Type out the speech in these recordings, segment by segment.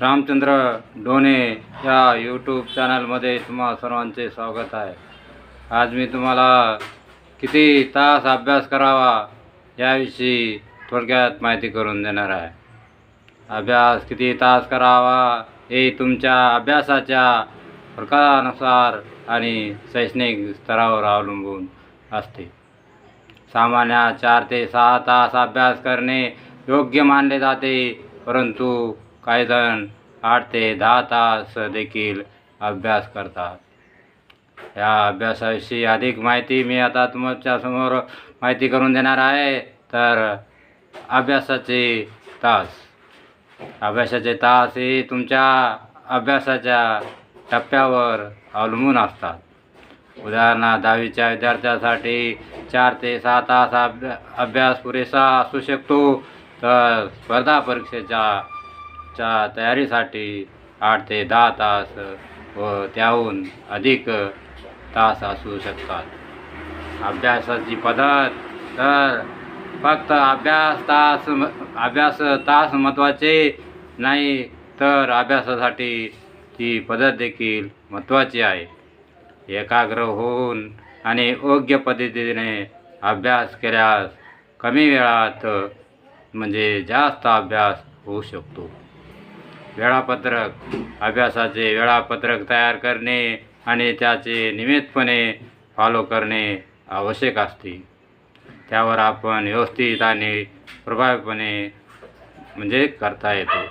रामचंद्र डोने या यूट्यूब चॅनलमध्ये तुम्हा सर्वांचे स्वागत आहे. आज मी तुम्हाला किती तास अभ्यास करावा याविषयी थोडक्यात माहिती करून देणार आहे. अभ्यास किती तास करावा हे तुमच्या अभ्यासाच्या प्रकारानुसार आणि शैक्षणिक स्तरावर अवलंबून असते. सामान्य चार ते सहा तास अभ्यास करणे योग्य मानले जाते परंतु काही जण आठ ते दहा तास देखील अभ्यास करतात. या अभ्यासाविषयी अधिक माहिती मी आता तुमच्यासमोर माहिती करून देणार आहे. तर अभ्यासाचे तास. अभ्यासाचे तास हे तुमच्या अभ्यासाच्या टप्प्यावर अवलंबून असतात. उदाहरणार्थ दहावीच्या विद्यार्थ्यासाठी चार ते सहा तास अभ्या अभ्यास पुरेसा असू शकतो. तर स्पर्धा परीक्षेच्या च्या तयारीसाठी आठ ते दहा तास व त्याहून अधिक तास असू शकतात. अभ्यासाची पद्धत तर फक्त अभ्यास तास अभ्यास तास महत्त्वाचे नाही तर अभ्यासासाठी ती पद्धत देखील महत्त्वाची आहे. एकाग्र होऊन आणि योग्य पद्धतीने अभ्यास केल्यास कमी वेळात म्हणजे जास्त अभ्यास होऊ शकतो. वेळापत्रक अभ्यासाचे वेळापत्रक तयार करणे आणि त्याचे नियमितपणे फॉलो करणे आवश्यक असते. त्यावर आपण व्यवस्थित आणि प्रभावीपणे म्हणजे करता येतो.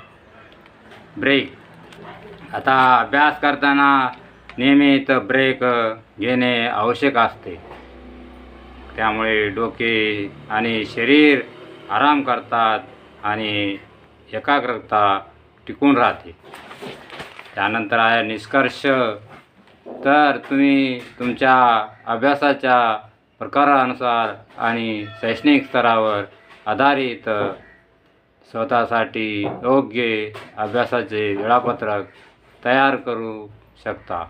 ब्रेक आता अभ्यास करताना नियमित ब्रेक घेणे आवश्यक असते. त्यामुळे डोके आणि शरीर आराम करतात आणि एकाग्रता टिकून राहते. त्यानंतर आहे निष्कर्ष. तर तुम्ही तुमच्या अभ्यासाच्या प्रकारानुसार आणि शैक्षणिक स्तरावर आधारित स्वतःसाठी योग्य अभ्यासाचे वेळापत्रक तयार करू शकता.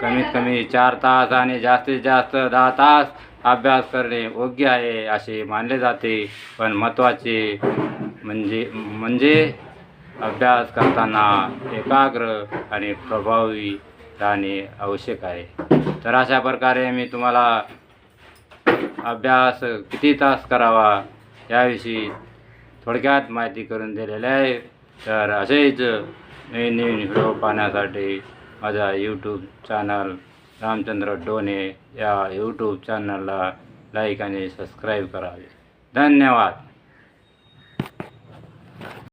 कमीत कमी चार तास आणि जास्तीत जास्त दहा तास अभ्यास करणे योग्य आहे असे मानले जाते. पण महत्त्वाचे म्हणजे म्हणजे अभ्यास करताना एकाग्र आणि प्रभावी राहणे आवश्यक आहे. तर अशा प्रकारे मी तुम्हाला अभ्यास किती तास करावा याविषयी थोडक्यात माहिती करून दिलेली आहे. तर असेच नवीन नवीन व्हिडिओ पाहण्यासाठी माझा यूट्यूब चॅनल रामचंद्र डोने या यूट्यूब चॅनलला लाईक आणि सबस्क्राईब करावे. धन्यवाद.